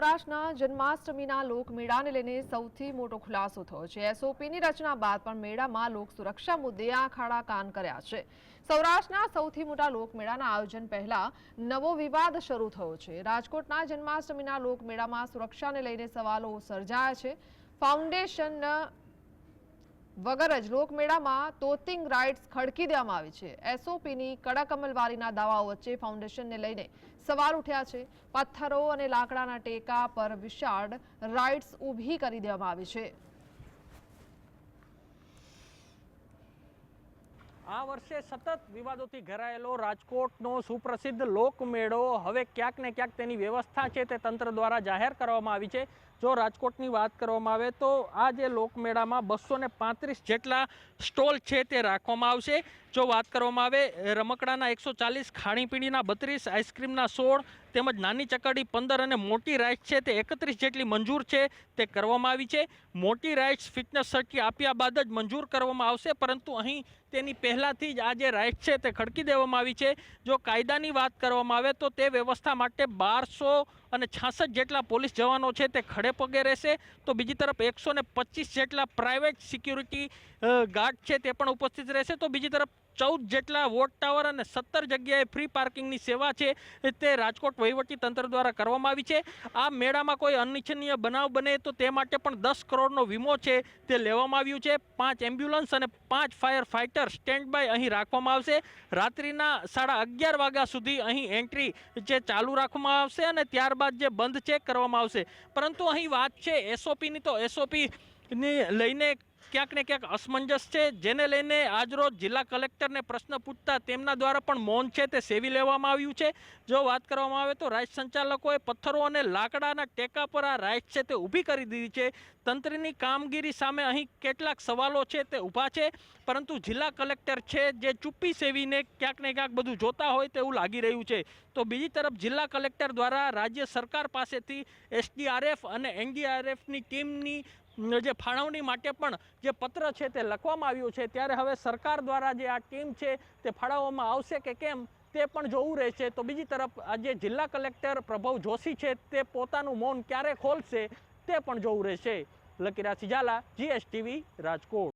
સૌરાષ્ટ્રના જન્માષ્ટમીના લોકમેળાને લઈને સૌથી મોટો ખુલાસો થયો છે. એસઓપીની રચના બાદ પણ મેળામાં લોક સુરક્ષા મુદ્દે આખાડા કાન કર્યા છે. સૌરાષ્ટ્રના સૌથી મોટા લોકમેળાના આયોજન પહેલા નવો વિવાદ શરૂ થયો છે. રાજકોટના જન્માષ્ટમીના લોકમેળામાં સુરક્ષાને લઈને સવાલો સર્જાયા છે. ફાઉન્ડેશન વગર જ લોકમેળામાં તોતિંગ રાઇટ્સ ખડકી દેવામાં આવી છે. એસઓપીની કડક અમલવારીના દાવાઓ વચ્ચે ફાઉન્ડેશનને લઈને સવાલ ઉઠ્યા છે. પથ્થરો અને લાકડાના ટેકા પર વિશાળ રાઇટ્સ ઊભી કરી દેવામાં આવી છે. આ વર્ષે સતત વિવાદોથી ઘેરાયેલો રાજકોટનો સુપ્રસિદ્ધ લોકમેળો હવે ક્યાંક ને ક્યાંક તેની વ્યવસ્થા છે તે તંત્ર દ્વારા જાહેર કરવામાં આવી છે. જો રાજકોટની વાત કરવામાં આવે તો આ જે લોકમેળામાં બસો પાંત્રીસ જેટલા સ્ટોલ છે તે રાખવામાં આવશે. જો વાત કરવામાં આવે રમકડાના એકસો ચાલીસ, ખાણીપીણીના બત્રીસ, આઈસ્ક્રીમના સોળ, તેમજ નાની ચકડી પંદર અને મોટી રાઇડ્સ છે તે એકત્રીસ જેટલી મંજૂર છે તે કરવામાં આવી છે. મોટી રાઇડ્સ ફિટનેસ સર્ટી આપ્યા બાદ જ મંજૂર કરવામાં આવશે, પરંતુ અહીં તેની પહેલાંથી જ આ જે રાઇડ્સ છે તે ખડકી દેવામાં આવી છે. જો કાયદાની વાત કરવામાં આવે તો તે વ્યવસ્થા માટે બારસો અને છાસઠ જેટલા પોલીસ જવાનો છે તે ખડે પગે રહેશે. તો બીજી તરફ એકસો જેટલા પ્રાઇવેટ સિક્યુરિટી ગાર્ડ છે તે પણ ઉપસ્થિત રહેશે. તો બીજી તરફ ચૌદ જેટલા વોટ ટાવર અને સત્તર જગ્યાએ ફ્રી પાર્કિંગની સેવા છે તે રાજકોટ તંત્ર દ્વારા કરવામાં આવી છે. આ મેળામાં કોઈ અનિચ્છનીય બનાવ બને તો તે માટે પણ દસ કરોડનો વીમો છે તે લેવામાં આવ્યું છે. પાંચ એમ્બ્યુલન્સ અને પાંચ ફાયર ફાઇટર સ્ટેન્ડ બાય અહીં રાખવામાં આવશે. રાત્રિના સાડા અગિયાર વાગ્યા સુધી અહીં એન્ટ્રી જે ચાલુ રાખવામાં આવશે અને ત્યારબાદ જે બંધ ચેક કરવામાં આવશે. પરંતુ અહીં વાત છે એસઓપીની તો એસઓપી ને લઈને ક્યાંક ને ક્યાંક અસમંજસ છે. જેને લઈને આજરોજ જિલ્લા કલેક્ટરને પ્રશ્ન પૂછતા તેમના દ્વારા પણ મૌન છે તે સેવી લેવામાં આવ્યું છે. જો વાત કરવામાં આવે તો રાઈટ સંચાલકોએ પથ્થરો અને લાકડાના ટેકા પર આ રાઈટ છે તે ઊભી કરી દીધી છે. તંત્રની કામગીરી સામે અહીં કેટલાક સવાલો છે તે ઊભા છે. પરંતુ જિલ્લા કલેક્ટર છે જે ચૂપ્પી સેવીને ક્યાંક ને ક્યાંક બધું જોતા હોય તેવું લાગી રહ્યું છે. તો બીજી તરફ જિલ્લા કલેક્ટર દ્વારા રાજ્ય સરકાર પાસેથી એસડીઆરએફ અને એનડીઆરએફની ટીમની જે ફાળવણી માટે પણ જે પત્ર છે તે લખવામાં આવ્યું છે, ત્યારે હવે સરકાર દ્વારા જે આ ટીમ છે તે ફાળવવામાં આવશે કે કેમ, તે પણ જોવું રહેશે. તો બીજી તરફ આજે જિલ્લા કલેક્ટર પ્રભવ જોશી છે તે પોતાનું મૌન ક્યારે ખોલશે તે પણ જોવું રહેશે. લકીરા સિજાલા, જીએસટીવી રાજકોટ.